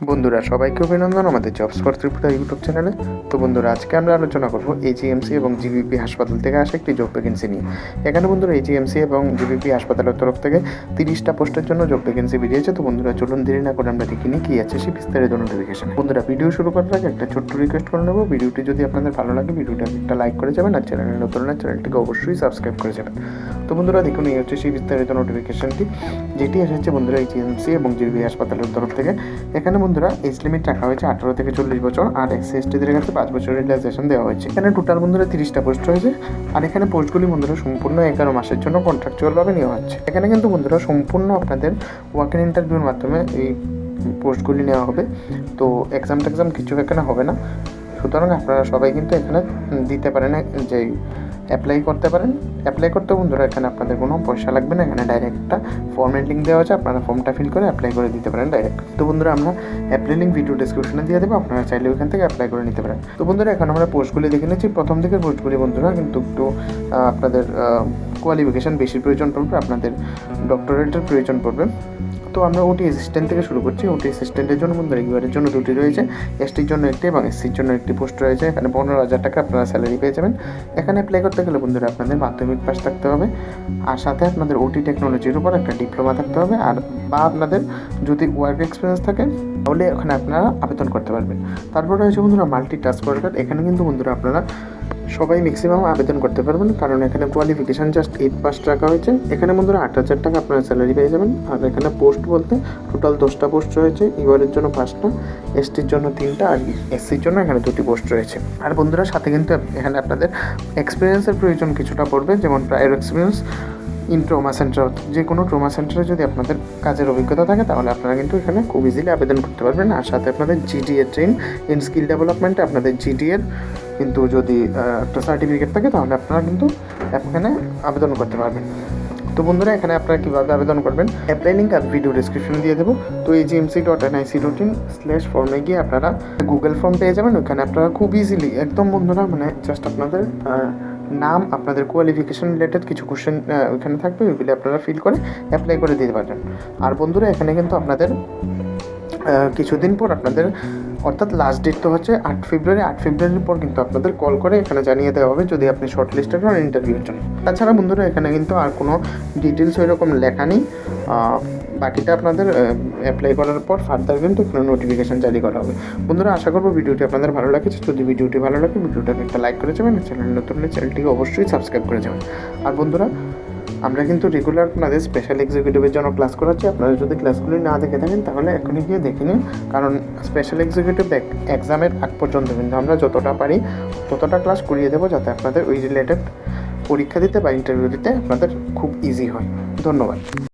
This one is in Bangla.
বন্ধুরা, সবাইকে অভিনন্দন আমাদের জবস ফর ত্রিপুরা ইউটিউব চ্যানেলে তো বন্ধুরা, আজকে আমরা আলোচনা করব এজিএমসি এবং জিবিপি হাসপাতাল থেকে আসা একটি জব ভ্যাকেন্সি নিয়ে। এখানে বন্ধুরা এজিএমসি এবং জিবিপি হাসপাতালের তরফ থেকে তিরিশটা পোস্টের জন্য জব ভ্যাকেন্সি বেরিয়েছে। তো বন্ধুরা, চলুন দেরি না করে আমরা দেখিনি কি আছে সে বিস্তারিত নোটিফিকেশন বন্ধুরা ভিডিও শুরু করার আগে একটা ছোট্ট রিকোয়েস্ট করে নেব। ভিডিওটি যদি আপনাদের ভালো লাগে ভিডিওটা একটা লাইক করে যাবেন। আর চ্যানেলে নতুন না চ্যানেলটিকে অবশ্যই সাবস্ক্রাইব করে যাবেন। তো বন্ধুরা, দেখুন, এই হচ্ছে সেই বিস্তারিত নোটিফিকেশনটি যেটি এসেছে বন্ধুরা এজিএমসি এবং জিবিপি হাসপাতালের তরফ থেকে। এখানে বন্ধুরা, এজ লিমিট রাখা হয়েছে আঠারো থেকে চল্লিশ বছর, আর এসসি এসটিদের কাছে পাঁচ বছরের রিল্যাক্সেশন দেওয়া হয়েছে। এখানে টোটাল বন্ধুরা তিরিশটা পোস্ট রয়েছে, আর এখানে পোস্টগুলি বন্ধুরা সম্পূর্ণ এগারো মাসের জন্য কন্ট্রাকচুয়ালভাবে নেওয়া হচ্ছে। এখানে কিন্তু বন্ধুরা সম্পূর্ণ আপনাদের ওয়াক ইন ইন্টারভিউর মাধ্যমে এই পোস্টগুলি নেওয়া হবে। তো এক্সাম টেক্সাম কিছু এখানে হবে না। সুতরাং আপনারা সবাই কিন্তু এখানে দিতে পারেন, যে অ্যাপ্লাই করতে পারেন। অ্যাপ্লাই করতে বন্ধুরা, এখানে আপনাদের কোনো পয়সা লাগবে না। এখানে ডাইরেক্ট একটা ফর্মের লিঙ্ক দেওয়া আছে। আপনারা ফর্মটা ফিল করে অ্যাপ্লাই করে দিতে পারেন ডাইরেক্ট তো বন্ধুরা, আমরা অ্যাপ্লাই লিঙ্ক ভিডিও ডিসক্রিপশনে দিয়ে দেবো। আপনারা চাইলে ওইখান থেকে অ্যাপ্লাই করে নিতে পারেন। তো বন্ধুরা, এখন আমরা পোস্টগুলি দেখে নিচ্ছি। প্রথম দিকের পোস্টগুলি বন্ধুরা, কিন্তু একটু আপনাদের কোয়ালিফিকেশান বেশি প্রয়োজন পড়বে। আপনাদের ডক্টরেটের প্রয়োজন পড়বে। তো আমরা ওটি অ্যাসিস্ট্যান্ট থেকে শুরু করছি। ওটি অ্যাসিস্ট্যান্টের জন্য বন্ধুরা ইউআরের জন্য দুটি রয়েছে। এসটির জন্য একটি এবং এসসির জন্য একটি পোস্ট রয়েছে। এখানে পনেরো হাজার টাকা আপনারা স্যালারি পেয়ে যাবেন। এখানে অ্যাপ্লাই করতে গেলে বন্ধুরা আপনাদের মাধ্যমিক পাস থাকতে হবে। আর সাথে আপনাদের ওটি টেকনোলজির উপর একটা ডিপ্লোমা থাকতে হবে। আর বা আপনাদের যদি ওয়ার্ক এক্সপিরিয়েন্স থাকে, তাহলে ওখানে আপনারা আবেদন করতে পারবেন। তারপর রয়েছে বন্ধুরা মাল্টি টাস্ক ওয়ার্কার এখানে কিন্তু বন্ধুরা আপনারা সবাই ম্যাক্সিমাম আবেদন করতে পারবেন, কারণ এখানে কোয়ালিফিকেশান জাস্ট এইট পাস রাখা হয়েছে। এখানে বন্ধুরা আট হাজার টাকা আপনারা স্যালারি পেয়ে যাবেন। আর এখানে পোস্ট বলতে টোটাল দশটা পোস্ট রয়েছে ইউআরের জন্য পাঁচটা এসটির জন্য তিনটা, আর এসসির জন্য এখানে দুটি পোস্ট রয়েছে। আর বন্ধুরা সাথে কিন্তু এখানে আপনাদের এক্সপিরিয়েন্সের প্রয়োজন কিছুটা পড়বে, যেমন prior experience in trauma centre যে কোনো ট্রোমা সেন্টারে যদি আপনাদের কাজের অভিজ্ঞতা থাকে, তাহলে আপনারা কিন্তু এখানে খুব ইজিলি আবেদন করতে পারবেন। আর সাথে আপনাদের জিডিএ ট্রেন ইন স্কিল ডেভেলপমেন্টে আপনাদের জিডিএর কিন্তু যদি একটা সার্টিফিকেট থাকে, তাহলে আপনারা কিন্তু এখানে আবেদন করতে পারবেন। তো বন্ধুরা, এখানে আপনারা কীভাবে আবেদন করবেন? অ্যাপ্লাই লিঙ্ক আর ভিডিও ডিসক্রিপশন দিয়ে দেবো। তো এই GMC dot NIC dot in slash ফর্মে গিয়ে আপনারা গুগল ফর্ম পেয়ে যাবেন। ওখানে আপনারা খুব ইজিলি একদম বন্ধুরা মানে জাস্ট আপনাদের নাম, আপনাদের কোয়ালিফিকেশন রিলেটেড কিছু কোশ্চেন ওইখানে থাকবে। ওইগুলি আপনারা ফিল করে অ্যাপ্লাই করে দিতে পারবেন। আর বন্ধুরা, এখানে কিন্তু আপনাদের কিছুদিন পর আপনাদের, অর্থাৎ লাস্ট ডেট তো হচ্ছে আট ফেব্রুয়ারি আট ফেব্রুয়ারির পর কিন্তু আপনাদের কল করে এখানে জানিয়ে দেওয়া হবে যদি আপনি শর্ট লিস্টেড হন ইন্টারভিউর জন্য। তাছাড়া বন্ধুরা, এখানে কিন্তু আর কোনো ডিটেলস ওই রকম লেখা নেই। বাকিটা আপনাদের অ্যাপ্লাই করার পর ফার্দার কিন্তু এখানে নোটিফিকেশান জারি করা হবে। বন্ধুরা, আশা করব ভিডিওটি আপনাদের ভালো লাগেছে। যদি ভিডিওটি ভালো লাগে, ভিডিওটাকে একটা লাইক করে যাবেন। চ্যানেল নতুন হলে চ্যানেলটিকে অবশ্যই সাবস্ক্রাইব করে যাবেন। আর বন্ধুরা আমরা কিন্তু রেগুলার আপনাদের স্পেশাল এক্সিকিউটিভের জন্য ক্লাস করাচ্ছি। আপনারা যদি ক্লাসগুলি না দেখে থাকেন, তাহলে এখনই গিয়ে দেখে নিন। কারণ স্পেশাল এক্সিকিউটিভ এক্সামের আগ পর্যন্ত কিন্তু আমরা যতটা পারি, ততটা ক্লাস করিয়ে দেবো যাতে আপনাদের ওই রিলেটেড পরীক্ষা দিতে বা ইন্টারভিউ দিতে আপনাদের খুব ইজি হয়। ধন্যবাদ।